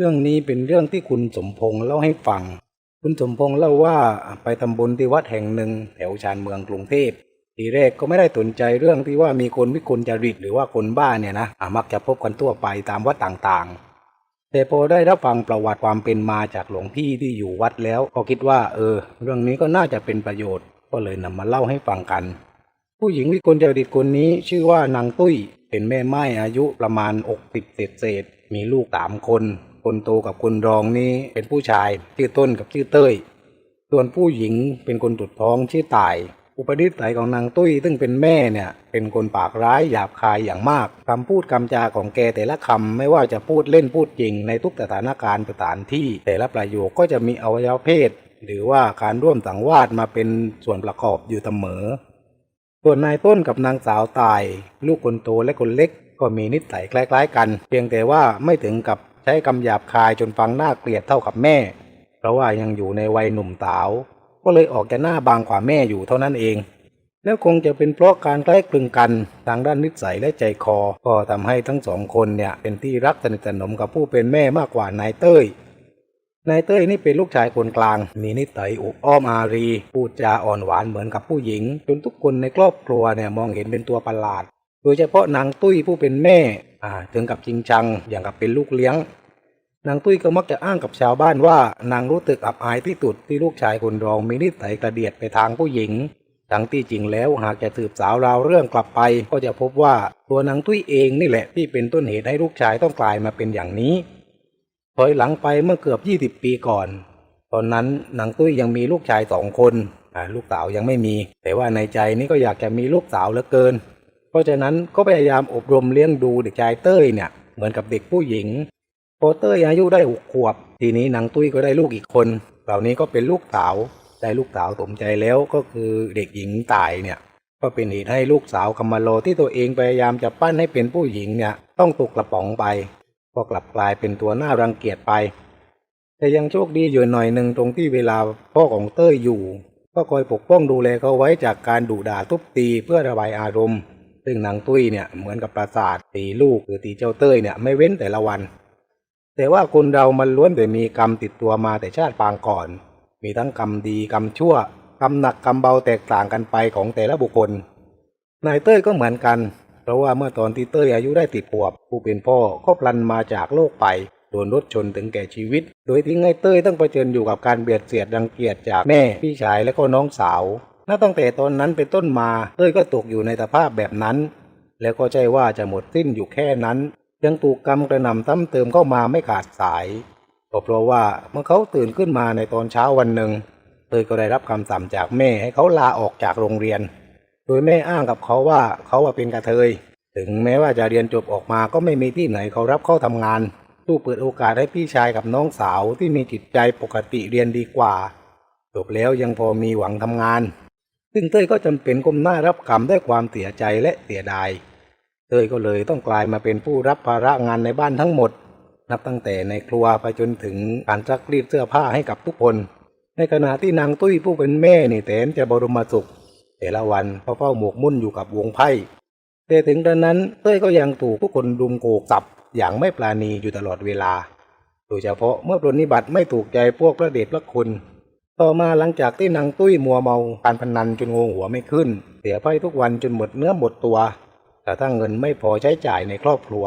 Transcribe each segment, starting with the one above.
เรื่องนี้เป็นเรื่องที่คุณสมพงษ์เล่าให้ฟัง คุณสมพงษ์เล่าว่าไปทำบุญที่วัดแห่งหนึ่งแถวชานเมืองกรุงเทพทีแรกก็ไม่ได้สนใจเรื่องที่ว่ามีคนวิกลจริตหรือว่าคนบ้าเนี่ยนะมักจะพบกันทั่วไปตามวัดต่างๆ แต่พอได้รับฟังประวัติความเป็นมาจากหลวงพี่ที่อยู่วัดแล้ว ก็คิดว่า เออ เรื่องนี้ก็น่าจะเป็นประโยชน์ ก็เลยนำมาเล่าให้ฟังกัน ผู้หญิงวิกลจริตคนนี้ชื่อว่านางตุ้ย เป็นแม่ไม้อายุประมาณอกสิบเศษเศษมีลูกสามคน คนโตกับคนรองนี้เป็นผู้ชายชื่อต้นกับชื่อเต้ย ส่วนผู้หญิงเป็นคนตุดท้องชื่อต่าย อุปนิสัยของนางตุ้ยซึ่งเป็นแม่เนี่ยเป็นคนปากร้ายหยาบคายอย่างมากคำพูดคำจาของแกแต่ละคำไม่ว่าจะพูดเล่นพูดจริงในทุกสถานการณ์สถานที่ แต่ละประโยคก็จะมีอวัยวะเพศ หรือว่าการร่วมสังวาสมาเป็นส่วนประกอบอยู่เสมอ ส่วนนายต้นกับนางสาวตาย ลูกคนโตและคนเล็กก็มีนิสัยคล้าย ๆ กัน เพียงแต่ว่าไม่ถึงกับใช้คำหยาบคายจนฟังน่าเกลียดเท่ากับแม่ เพราะว่ายังอยู่ในวัยหนุ่มสาว ก็เลยออกจะหน้าบางกว่าแม่อยู่เท่านั้นเอง แล้วคงจะเป็นเพราะการใกล้คลึงกันทางด้านนิสัยและใจคอ ก็ทำให้ทั้งสองคนเนี่ยเป็นที่รักสนิทสนมกับผู้เป็นแม่มากกว่านายเต้ยนายเต้ยนี่เป็นลูกชายคนกลาง มีนิสัยอุบอ้อมอารี พูดจาอ่อนหวานเหมือนกับผู้หญิง จนทุกคนในครอบครัวเนี่ยมองเห็นเป็นตัวประหลาด โดยเฉพาะนางตุ้ยผู้เป็นแม่ ถึงกับจริงจังอย่างกับเป็นลูกเลี้ยง นางตุ้ยก็มักจะอ้างกับชาวบ้านว่า นางรู้สึกอับอายที่สุดที่ลูกชายคนรองมีนิสัยกระเดียดไปทางผู้หญิง ทั้งที่จริงแล้วหากจะสืบสาวราวเรื่องกลับไป ก็จะพบว่าตัวนางตุ้ยเองนี่แหละที่เป็นต้นเหตุให้ลูกชายต้องกลายมาเป็นอย่างนี้ถอยหลังไปเมื่อเกือบ 20 ปีก่อน ตอนนั้นนางตุ้ยยังมีลูกชายสองคนลูกสาวยังไม่มี แต่ว่าในใจนี่ก็อยากจะมีลูกสาวเหลือเกิน ราะฉะนั้นก็พยายามอบรมเลี้ยงดูเด็กชายเต้ยเนี่ยเหมือนกับเด็กผู้หญิงพอเต้ยอายุได้หกขวบ ทีนี้นางตุ้ยก็ได้ลูกอีกคนเหล่านี้ก็เป็นลูกสาวได้ลูกสาวสมใจแล้วก็คือเด็กหญิงตายเนี่ย ก็เป็นเหตุให้ลูกสาวกำมะโลที่ตัวเองพยายามจะปั้นให้เป็นผู้หญิงเนี่ยต้องตกกระป๋องไปก็กลับกลายเป็นตัวหน่ารังเกียจไป แต่ยังโชคดีอยู่หน่อยหนึ่งตรงที่เวลาพ่อของเต้ยอยู่ ก็คอยปกป้องดูแลเขาไว้จากการดุด่าทุบตีเพื่อระบายอารมณ์ ซึ่งนางตุ้ยเนี่ยเหมือนกับประสาทตีลูกหรือตีเจ้าเต้ยเนี่ยไม่เว้นแต่ละวัน แต่ว่าคนเรามันล้วนแต่มีกรรมติดตัวมาแต่ชาติปางก่อน มีทั้งกรรมดีกรรมชั่วกรรมหนักกรรมเบาแตกต่างกันไปของแต่ละบุคคล นายเต้ยก็เหมือนกัน เพราะว่าเมื่อตอนที่เต้ยอายุได้ติดขวบ ผู้เป็นพ่อก็พลันมาจากโลกไปโดนรถชนถึงแก่ชีวิต โดยที่ไงเต้ยต้องเผชิญอยู่กับการเบียดเสียดรังเกียจจากแม่พี่ชายและก็น้องสาว นับตั้งแต่ตอนนั้นเป็นต้นมาเต้ยก็ตกอยู่ในสภาพแบบนั้น แล้วก็ใช่ว่าจะหมดสิ้นอยู่แค่นั้น ยังถูกกรรมกระหน่ำซ้ำเติมเข้ามาไม่ขาดสายก็เพราะว่าเมื่อเขาตื่นขึ้นมาในตอนเช้าวันหนึ่งเต้ยก็ได้รับคำสั่งจากแม่ให้เขาลาออกจากโรงเรียน โดยแม่อ้างกับเขาว่าเขาว่าเป็นกระเทย ถึงแม้ว่าจะเรียนจบออกมาก็ไม่มีที่ไหนเขารับเข้าทำงานตู้เปิดโอกาสให้พี่ชายกับน้องสาวที่มีจิตใจปกติเรียนดีกว่า จบแล้วยังพอมีหวังทำงาน ซึ่งเต้ยก็จำเป็นก้มหน้ารับกรรมด้วยความเสียใจและเสียดาย เต้ยก็เลยต้องกลายมาเป็นผู้รับภาระงานในบ้านทั้งหมด นับตั้งแต่ในครัวไปจนถึงการซักรีดเสื้อผ้าให้กับทุกคน ในขณะที่นางตุ้ยผู้เป็นแม่นี่แสนจะบรมสุข แต่ละวันเขาเฝ้าหมกมุ่นอยู่กับวงไพ่แต่ถึงตอนนั้นเต้ยก็ยังถูกผู้คนรุมโกกสับอย่างไม่ปราณีอยู่ตลอดเวลา โดยเฉพาะเมื่อปรนนิบัติไม่ถูกใจพวกพระเดชพระคุณ ต่อมาหลังจากที่นางตุ้ยมัวเมาการพนันจนงงหัวไม่ขึ้น เสียไพ่ทุกวันจนหมดเนื้อหมดตัว แต่ถ้าเงินไม่พอใช้จ่ายในครอบครัว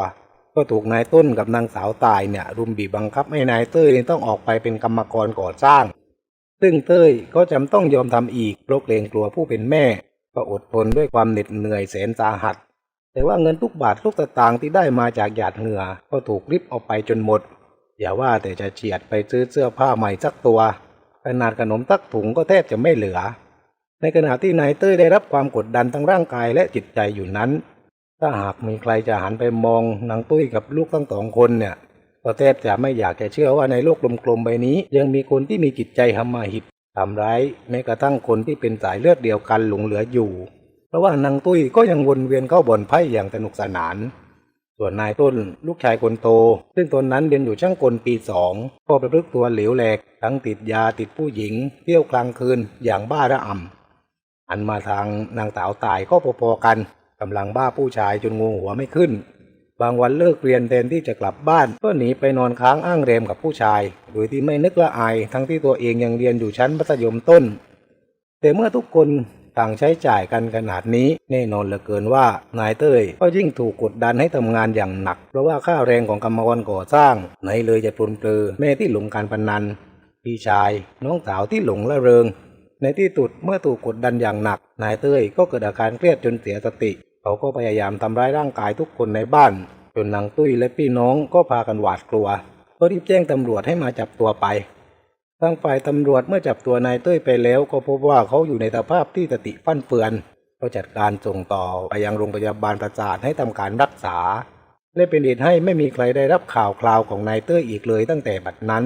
ก็ถูกนายต้นกับนางสาวตายเนี่ยรุมบีบบังคับให้นายเต้ยต้องออกไปเป็นกรรมกรก่อสร้าง ซึ่งเต้ยก็จำต้องยอมทำอีกเพราะเกรงกลัวผู้เป็นแม่ ก็อดทนด้วยความเหน็ดเหนื่อยแสนสาหัส แต่ว่าเงินทุกบาททุกสตางค์ที่ได้มาจากหยาดเหงื่อก็ถูกริบออกไปจนหมด อย่าว่าแต่จะเฉียดไปซื้อเสื้อผ้าใหม่สักตัว ขนาดขนมตักถุงก็แทบจะไม่เหลือ ในขณะที่นายเต้ยได้รับความกดดันทั้งร่างกายและจิตใจอยู่นั้น ถ้าหากมีใครจะหันไปมองนางตุ้ยกับลูกทั้งสองคนเนี่ยก็แทบจะไม่อยากจะเชื่อว่าในโลกกลมๆใบนี้ ยังมีคนที่มีจิตใจหำมาหิดทำร้ายแม้กระทั่งคนที่เป็นสายเลือดเดียวกันหลงเหลืออยู่ เพราะว่านางตุ้ยก็ยังวนเวียนเข้าบ่อนไพ่อย่างสนุกสนาน ส่วนนายต้นลูกชายคนโต ซึ่งตนนั้นเรียนอยู่ช่างกลปีสองก็ประพฤติตัวเหลวแหลก ทั้งติดยาติดผู้หญิง เที่ยวกลางคืนอย่างบ้าระอ่ำอันมาทางนางสาวตายก็พอๆกันกำลังบ้าผู้ชายจนงูหัวไม่ขึ้น บางวันเลิกเรียนแทนที่จะกลับบ้าน ก็หนีไปนอนค้างอ้างเรมกับผู้ชาย โดยที่ไม่นึกละอาย ทั้งที่ตัวเองยังเรียนอยู่ชั้นมัธยมต้น แต่เมื่อทุกคน ต่างใช้จ่ายกันขนาดนี้ แน่นอนเหลือเกินว่านายเต้ยก็ยิ่งถูกกดดันให้ทำงานอย่างหนัก เพราะว่าค่าแรงของกรรมกรก่อสร้างไหนเลยจะปนเปลือแม่ที่หลงการพนันพี่ชาย น้องสาวที่หลงละเริง ในที่สุดเมื่อถูกกดดันอย่างหนัก นายเต้ยก็เกิดอาการเครียดจนเสียสติเขาก็พยายามทำร้ายร่างกายทุกคนในบ้าน จนนางตุ้ยและพี่น้องก็พากันหวาดกลัวก็รีบแจ้งตำรวจให้มาจับตัวไป ทางฝ่ายตำรวจเมื่อจับตัวนายเต้ยไปแล้ว ก็พบว่าเขาอยู่ในสภาพที่สติฟั่นเฟือนก็จัดการส่งต่อไปยังโรงพยาบาลประสาทให้ทำการรักษา และเป็นเหตุให้ไม่มีใครได้รับข่าวคราวของนายเต้ยอีกเลยตั้งแต่บัดนั้น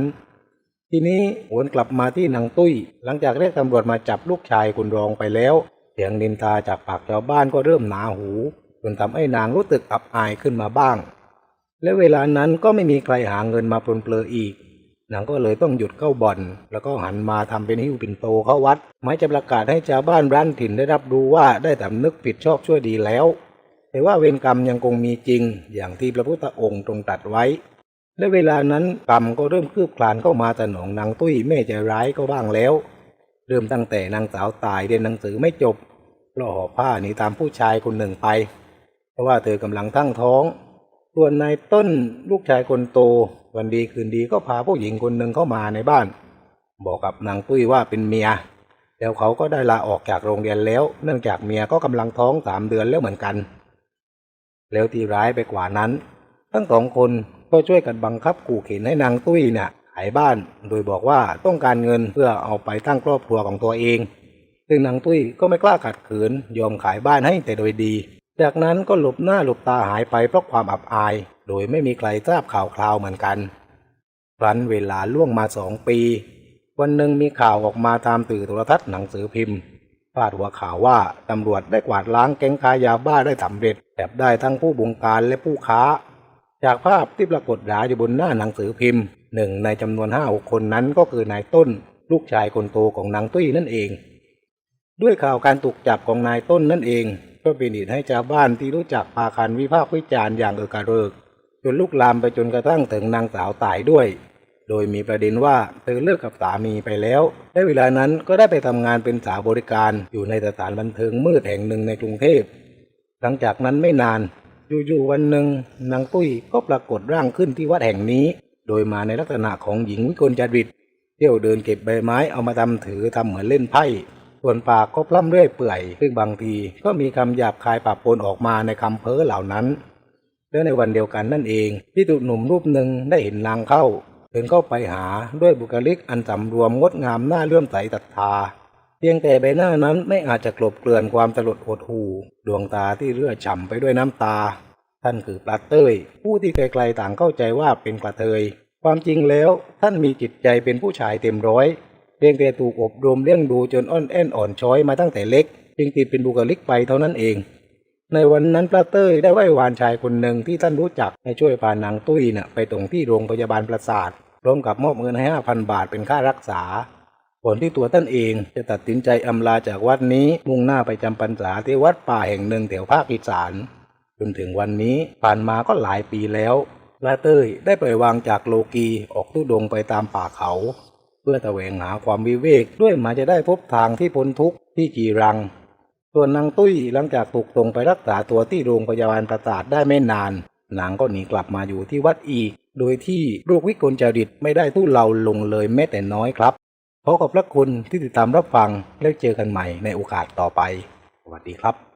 ทีนี้วนกลับมาที่นางตุ้ย หลังจากเรียกตำรวจมาจับลูกชายคุณรองไปแล้ว เสียงนินทาจากปากชาวบ้านก็เริ่มหนาหูจนทำให้นางรู้สึกอับอายขึ้นมาบ้าง และเวลานั้นก็ไม่มีใครหาเงินมาปลนเปลืออีก นางก็เลยต้องหยุดเข้าบ่อน แล้วก็หันมาทำเป็นหิ้วปิ่นโตเข้าวัดหมายจะประกาศให้ชาวบ้านร้านถิ่นได้รับรู้ว่าได้สำนึกผิดชอบช่วยดีแล้ว แต่ว่าเวรกรรมยังคงมีจริง อย่างที่พระพุทธองค์ทรงตรัสไว้ และเวลานั้นกรรมก็เริ่มคืบคลานเข้ามาสนองนางตุ้ยแม่ใจร้ายก็บ้างแล้ว เริ่มตั้งแต่นางสาวตายเรียนหนังสือไม่จบเพราะห่อผ้าหนีตามผู้ชายคนหนึ่งไป เพราะว่าเธอกำลังตั้งท้องส่วนนายต้นลูกชายคนโต วันดีคืนดีก็พาผู้หญิงคนหนึ่งเข้ามาในบ้าน บอกกับนางตุ้ยว่าเป็นเมีย แล้วเขาก็ได้ลาออกจากโรงเรียนแล้ว เนื่องจากเมียก็กำลังท้องสามเดือนแล้วเหมือนกัน แล้วที่ร้ายไปกว่านั้น ทั้งสองคนก็ช่วยกันบังคับขู่เข็นให้นางตุ้ยเนี่ยขายบ้าน โดยบอกว่าต้องการเงินเพื่อเอาไปตั้งครอบครัวของตัวเอง ซึ่งนางตุ้ยก็ไม่กล้าขัดขืนยอมขายบ้านให้แต่โดยดี จากนั้นก็หลบหน้าหลบตาหายไปเพราะความอับอาย โดยไม่มีใครทราบข่าวคราวเหมือนกันครั้นเวลาล่วงมาสองปี วันหนึ่งมีข่าวออกมาตามสื่อโทรทัศน์หนังสือพิมพ์พาดหัวข่าวว่าตำรวจได้กวาดล้างแก๊งค้ายาบ้าได้สำเร็จจับได้ทั้งผู้บงการและผู้ค้า จากภาพที่ปรากฏหราอยู่บนหน้าหนังสือพิมพ์หนึ่งในจำนวนห้าหกคนนั้นก็คือนายต้น ลูกชายคนโตของนางตุ้ยนั่นเอง ด้วยข่าวการถูกจับของนายต้นนั่นเอง ก็เป็นเหตุให้ชาวบ้านที่รู้จักพากันวิพากษ์วิจารณ์อย่างเออกระเริก จนลุกลามไปจนกระทั่งถึงนางสาวตายด้วย โดยมีประเด็นว่าเธอเลิกกับสามีไปแล้ว และเวลานั้นก็ได้ไปทำงานเป็นสาวบริการอยู่ในสถานบันเทิงมืดแห่งหนึ่งในกรุงเทพ หลังจากนั้นไม่นานอยู่ๆวันหนึ่งนางตุ้ยก็ปรากฏร่างขึ้นที่วัดแห่งนี้ โดยมาในลักษณะของหญิงวิกลจริตเที่ยวเดินเก็บใบไม้เอามาทำถือทำเหมือนเล่นไพ่ส่วนปากก็พล่ำเรื่อยเปื่อยซึ่งบางทีก็มีคำหยาบคายปะปนออกมาในคำเพ้อเหล่านั้น และในวันเดียวกันนั่นเองพี่ตุหนุ่มรูปหนึ่งได้เห็นนางเข้าเดินเข้าไปหาด้วยบุคลิกอันสำรวมงดงามน่าเลื่อมใสศรัทธา เพียงแต่ใบหน้านั้นไม่อาจจะกลบเกลื่อนความสลดหดหู่ดวงตาที่เลือดฉ่ำไปด้วยน้ำตา ท่านคือปลาเต้ย ผู้ที่ไกลๆต่างเข้าใจว่าเป็นกระเทย ความจริงแล้วท่านมีจิตใจเป็นผู้ชายเต็มร้อยเพียงแต่ถูกอบรมเลี้ยงดูจนอ่อนแอนอ่อนช้อยมาตั้งแต่เล็ก จึงติดเป็นบุคลิกไปเท่านั้นเอง ในวันนั้นปลาเต้ยได้ไหว้วานชายคนหนึ่งที่ท่านรู้จักให้ช่วยพานางตุ้ยน่ะไปตรงที่โรงพยาบาลประสาทพร้อมกับมอบเงินให้ห้าพันบาทเป็นค่ารักษาก่อนที่ตัวท่านเองจะตัดสินใจอำลาจากวัดนี้มุ่งหน้าไปจำพรรษาที่วัดป่าแห่งหนึ่งแถวภาคอีสานจนถึงวันนี้ผ่านมาก็หลายปีแล้วปลาเต้ยได้ปล่อยวางจากโลกีออกตุดงไปตามป่าเขา เพื่อแสวงหาความวิเวกด้วยมาจะได้พบทางที่พ้นทุกข์ที่จีรัง ส่วนนางตุ้ยหลังจากถูกส่งไปรักษาตัวที่โรงพยาบาลประสาทได้ไม่นานนางก็หนีกลับมาอยู่ที่วัดอีก โดยที่โรควิกลจริตไม่ได้ทุเลาลงเลยแม้แต่น้อยครับขอขอบพระคุณที่ติดตามรับฟังแล้วเจอกันใหม่ในโอกาสต่อไป สวัสดีครับ